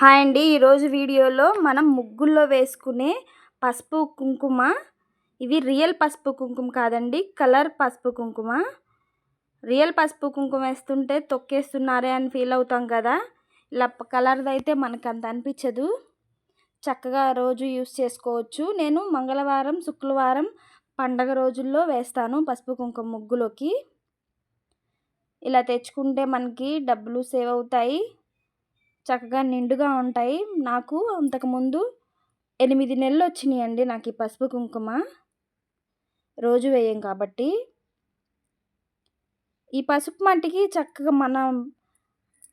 Hi అండి. ఈరోజు వీడియోలో మనం ముగ్గుల్లో వేసుకునే పసుపు కుంకుమ. ఇవి రియల్ పసుపు కుంకుమ కాదండి కలర్ పసుపు కుంకుమ. రియల్ పసుపు కుంకుమ వేస్తుంటే తొక్కేస్తున్నారే అని ఫీల్ అవుతాం కదా. ఇలా కలర్ది అయితే మనకు అంత అనిపించదు. చక్కగా రోజు యూస్ చేసుకోవచ్చు. నేను మంగళవారం శుక్రవారం పండగ రోజుల్లో వేస్తాను పసుపు కుంకుమ ముగ్గులోకి. ఇలా తెచ్చుకుంటే మనకి డబ్బులు సేవ్ అవుతాయి. చక్కగా నిండుగా ఉంటాయి. నాకు అంతకుముందు ఎనిమిది నెలలు వచ్చినాయండి నాకు ఈ పసుపు కుంకుమ. రోజు వేయం కాబట్టి. ఈ పసుపు మట్టికి చక్కగా మనం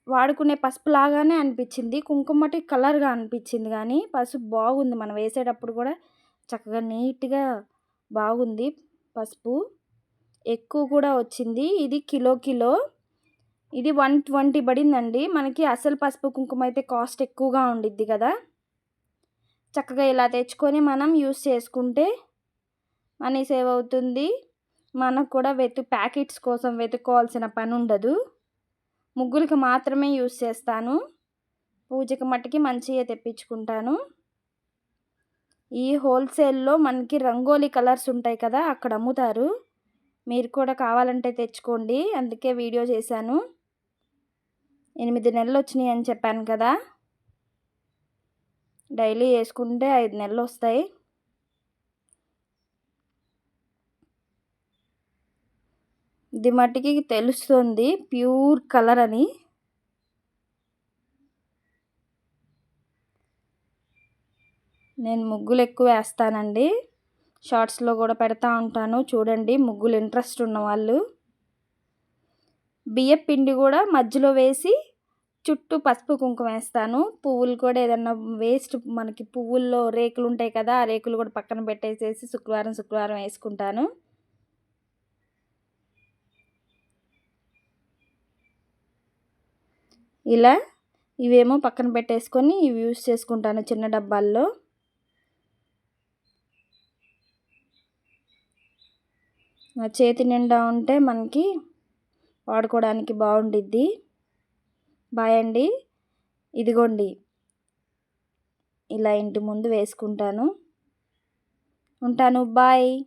వాడుకునే పసుపు లాగానే అనిపించింది. కుంకుమ కలర్గా అనిపించింది కానీ పసుపు బాగుంది. మనం వేసేటప్పుడు కూడా చక్కగా నీట్గా బాగుంది పసుపు. ఎక్కువ కూడా వచ్చింది. ఇది కిలో కిలో. ఇది వన్ ట్వంటీ పడిందండి. మనకి అసలు పసుపు కుంకుమ అయితే కాస్ట్ ఎక్కువగా ఉండిద్ది కదా. చక్కగా ఇలా తెచ్చుకొని మనం యూస్ చేసుకుంటే మనీ సేవ్ అవుతుంది. మనకు కూడా వెతు ప్యాకెట్స్ కోసం వెతుక్కోవాల్సిన పని ఉండదు. ముగ్గులకి మాత్రమే యూస్ చేస్తాను. పూజకి మట్టికి మంచిగా తెప్పించుకుంటాను. ఈ హోల్సేల్లో మనకి రంగోలీ కలర్స్ ఉంటాయి కదా అక్కడ అమ్ముతారు. మీరు కూడా కావాలంటే తెచ్చుకోండి. అందుకే వీడియో చేశాను. ఎనిమిది నెలలు వచ్చినాయి అని చెప్పాను కదా. డైలీ వేసుకుంటే ఐదు నెలలు వస్తాయి ఇది మట్టికి తెలుస్తుంది. ప్యూర్ కలర్ అని. నేను ముగ్గులు ఎక్కువ వేస్తానండి. షార్ట్స్లో కూడా పెడతా ఉంటాను. చూడండి ముగ్గులు ఇంట్రెస్ట్ ఉన్న వాళ్ళు బియ్యం పిండి కూడా మధ్యలో వేసి చుట్టూ పసుపు కుంకుమ వేస్తాను. పువ్వులు కూడా ఏదన్నా వేస్ట్ మనకి పువ్వుల్లో రేకులు ఉంటాయి కదా ఆ రేకులు కూడా పక్కన పెట్టేసేసి శుక్రవారం శుక్రవారం వేసుకుంటాను. ఇలా ఇవేమో పక్కన పెట్టేసుకొని ఇవి యూస్ చేసుకుంటాను చిన్న డబ్బాల్లో. చేతి నిండా ఉంటే మనకి వాడుకోవడానికి బాగుండిద్ది. బాయ్ అండి. ఇదిగోండి. ఇలా ఇంటి ముందు వేసుకుంటాను. ఉంటాను. బాయ్.